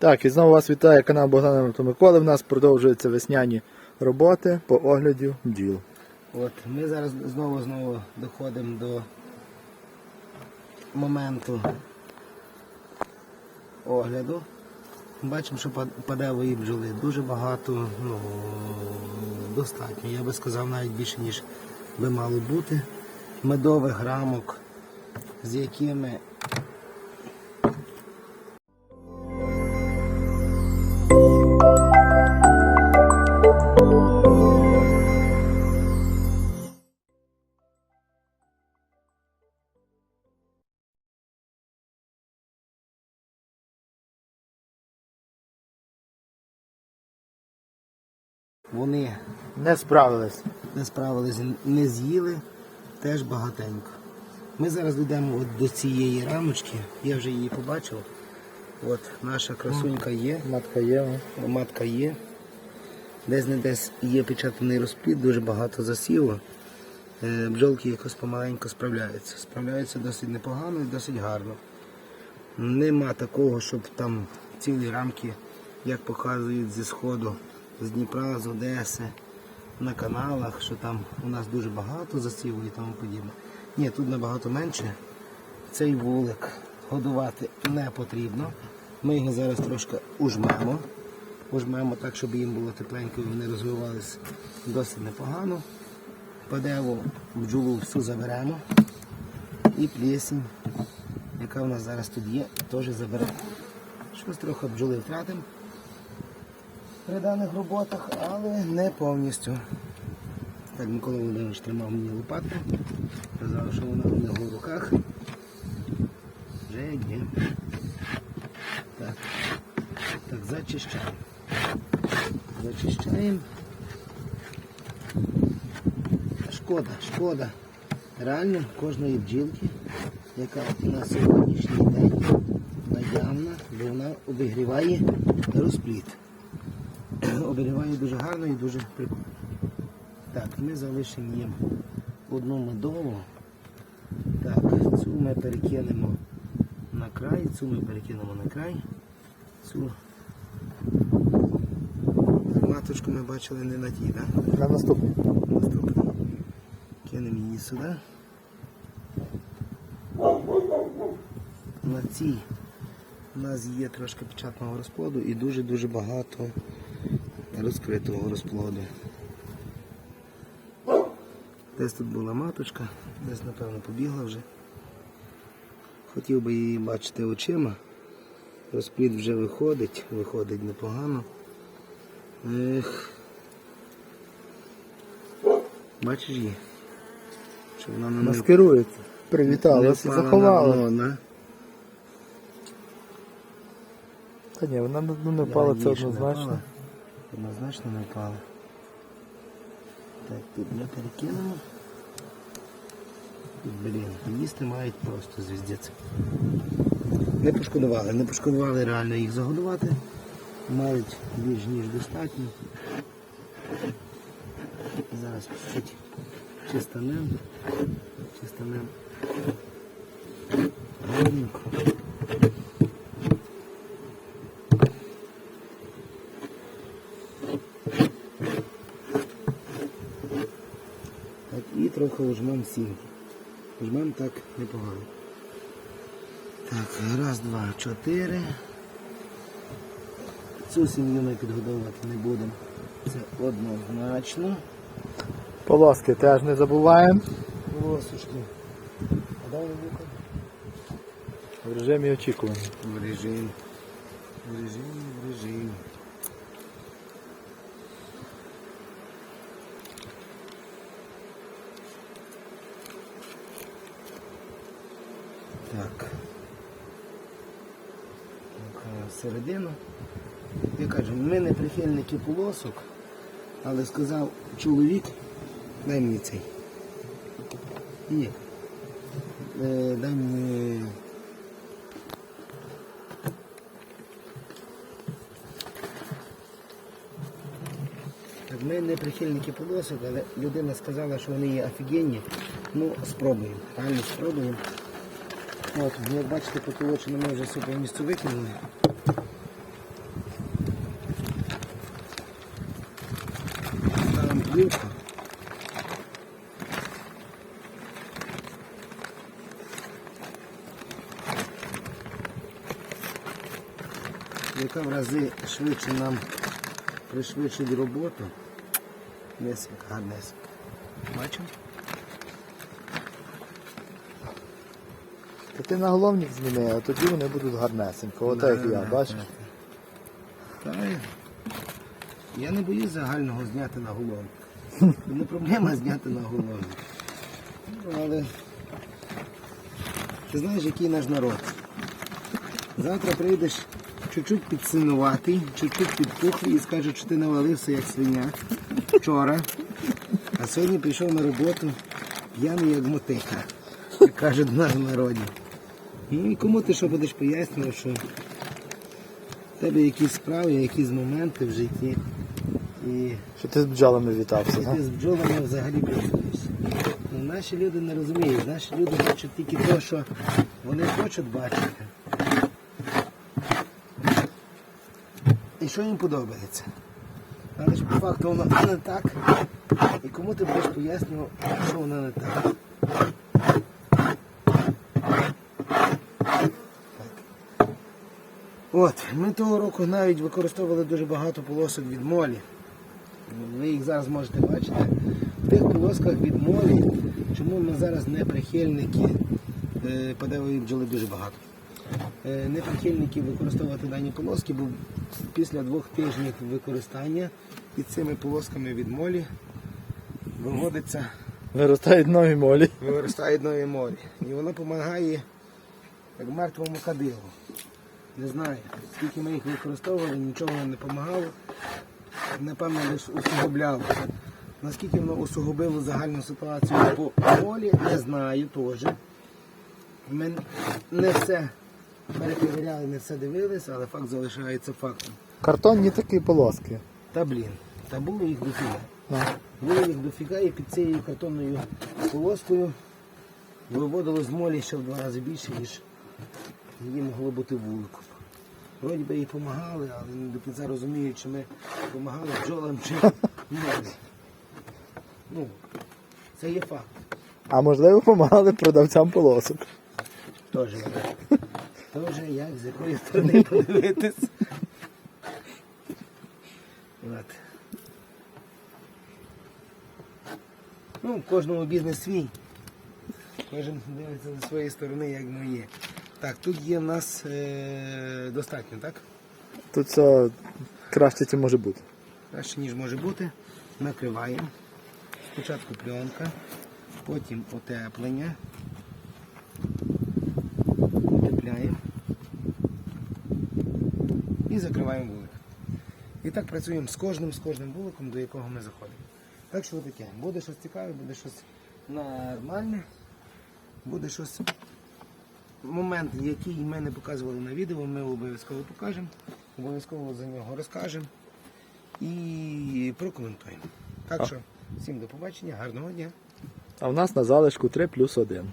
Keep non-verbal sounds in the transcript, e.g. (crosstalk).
Так, і знову вас вітає канал Богдана та Миколи. В нас продовжуються весняні роботи по огляді бджіл. От, ми зараз знову знову доходимо до моменту огляду. Бачимо, що пад- падевої бджоли дуже багато, ну, достатньо. Я би сказав навіть більше, ніж би мало бути. Медових рамок, з якими вони Не справились. не справилися, не з'їли, теж багатенько. Ми зараз йдемо от до цієї рамочки, я вже її побачив. От наша красунька є, Матка є. матка є. Десь не десь є печатаний розплід, дуже багато засіло. Е, Бджолки якось помаленьку справляються. Справляються досить непогано і досить гарно. Нема такого, щоб там цілі рамки, як показують зі сходу, з Дніпра, з Одеси, на каналах, що там у нас дуже багато засіву і тому подібне. Ні, тут набагато менше. Цей вулик годувати не потрібно. Ми його зараз трошки ужмемо. Ужмемо так, щоб їм було тепленько і вони розвивалися досить непогано. Падеву бджолу всю заберемо. І плесінь, яка в нас зараз тут є, теж заберемо. Щось трохи бджоли втратимо при даних роботах, але не повністю. Так, Микола Володимирович тримав мені лопатку, казав, що вона в нього в руках. Вже є. Так, так, зачищаємо. Зачищаємо. Шкода, шкода. Реально кожної бджілки, яка на сьогоднішній день наявна, бо вона обігріває розпліт. Обігріває дуже гарно і дуже прикольно. Так, ми залишимо їм одну медову. Так, цю ми перекинемо на край, цю ми перекинемо на край. Цю маточку ми бачили не на тій, так? На наступний. Наступну. Кинемо її сюди. На цій у нас є трошки печатного розплоду і дуже-дуже багато розкритого розплоду. Десь тут була маточка, десь напевно побігла вже. Хотів би її бачити очима. Розплід вже виходить, виходить непогано. Ех. Бачиш її? Що вона на Маскирується. Привіталися, впала заховали. на дно, Та ні, вона ну, не впала, це не однозначно. Однозначно не впала. Так, тут ми перекинемо. Блін, їсти мають просто звіздець. Не пошкодували, не пошкодували реально їх загодувати. Мають більш ніж достатньо. Зараз чуть чистанем. Чистанем. Гарненько. Трохи ужмем сімки. Ужмем так непогано. Так, раз, два, чотири. Цю сім'ю ми підгодовувати не будемо. Це однозначно. Полоски теж не забуваємо. Лосушки. А дай лука. В режимі очікування. В режим. В режим, в режим. Так. Так, Середину. Я кажу, ми не прихильники полосок, але сказав чоловік, дай мені цей. Ні. Е, дай мені Так, ми не прихильники полосок, але людина сказала, що вони є офігенні. Ну, спробуємо. Реально спробуємо. От, ну, Як бачите, потолочено ми вже собі місце викинули. Ставимо плівку. яка в рази швидше нам пришвидшить роботу. Несик, гарнесик. Бачимо? Та ти наголовник зніми, а тоді вони будуть гарнесенько. Отак як я, бачиш? Та, я не боюсь загального зняти на головник. (laughs) Не проблема зняти на головник. Ну, але ти знаєш, який наш народ. Завтра прийдеш чуть-чуть підсинуватий, чуть-чуть підпухлий і скажуть, що ти навалився як свиня вчора. А сьогодні прийшов на роботу п'яний як мотика, як кажуть в нашому народі. Ну і кому ти що будеш пояснювати, що в тебе якісь справи, якісь моменти в житті. І Що ти з бджолами вітався, так? ти з бджолами взагалі працюєш. Ну, наші люди не розуміють. Наші люди бачать тільки те, що вони хочуть бачити. І що їм подобається. Але ж по факту воно не так. І кому ти будеш пояснювати, що воно не так. От, ми того року навіть використовували дуже багато полосок від молі. Ви їх зараз можете бачити. В тих полосках від молі, чому ми зараз не прихильники е, падевої бджоли дуже багато. Е, Не прихильники використовувати дані полоски, бо після двох тижнів використання під цими полосками від молі виводиться Виростають нові молі. виростають нові морі. І воно допомагає як мертвому кадилу. Не знаю, скільки ми їх використовували, нічого не допомагало. Напевно, лише усугубляло. Наскільки воно усугубило загальну ситуацію по молі, не знаю теж. Ми не все перепровіряли, не все дивилися, але факт залишається фактом. Картонні такі полоски. Та блін, та було їх дофіга. Було їх дофіга і під цією картонною полоскою виводило з молі ще в два рази більше, ніж її могло бути вуликом. Вроді би їй допомагали, але не до кінця розуміють, чи ми допомагали бджолам чи молі. Ну, це є факт. А можливо, допомагали продавцям полосок. Теж є. Теж як, з якої сторони подивитись. От. Ну, в кожному бізнес свій. Кожен дивиться зі своєї сторони, як воно є. Так, тут є в нас е, достатньо, так? Тут все краще, ці може бути. Краще, ніж може бути. Накриваємо. Спочатку пленка, потім утеплення. Утепляємо. І закриваємо вулик. І так працюємо з кожним, з кожним вуликом, до якого ми заходимо. Так що таке, буде щось цікаве, буде щось нормальне, буде щось. Момент, який ми не показували на відео, ми обов'язково покажемо, обов'язково за нього розкажемо і прокоментуємо. Так що, всім до побачення, гарного дня. А в нас на залишку 3 плюс 1.